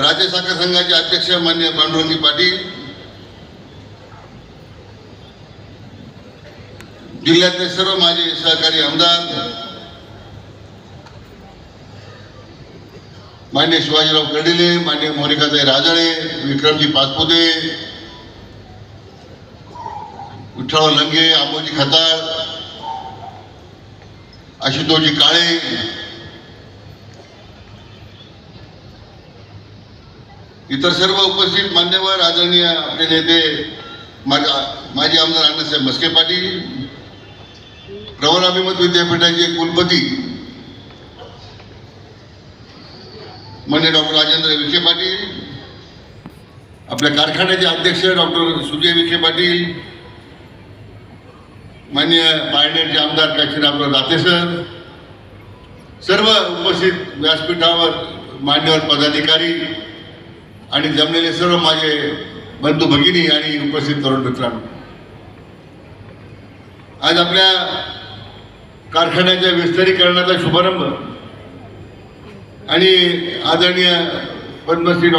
राज्य साखर संघाचे अध्यक्ष मान्य पांडुरंगी पाटील जिल्ह्यातले सर्व माझे सहकारी आमदार मान्य शिवाजीराव कर्डिले मान्य मोनिकाताई राजळे विक्रमजी पाचपुते विठ्ठलराव लंगे आंबोजी खताळ आशुतोषजी काळे इतर सर्व उपस्थित मान्यवर आदरणीय आपले नेते माझा माजी आमदार अण्णासाहेब मस्के पाटील प्रवर अभिमत विद्यापीठाचे कुलपती मान्य डॉक्टर राजेंद्र विखे पाटील आपल्या कारखान्याचे अध्यक्ष डॉक्टर सुजय विखे पाटील मान्य पायनेरचे आमदार काशीनाथराव दाते सर सर्व उपस्थित व्यासपीठावर मान्यवर पदाधिकारी आणि जमलेले सर्व माझे बंधू भगिनी आणि उपस्थित तरुण मित्रांनो. आज आपल्या कारखान्याच्या विस्तारीकरणाचा शुभारंभ आणि आदरणीय पद्मश्री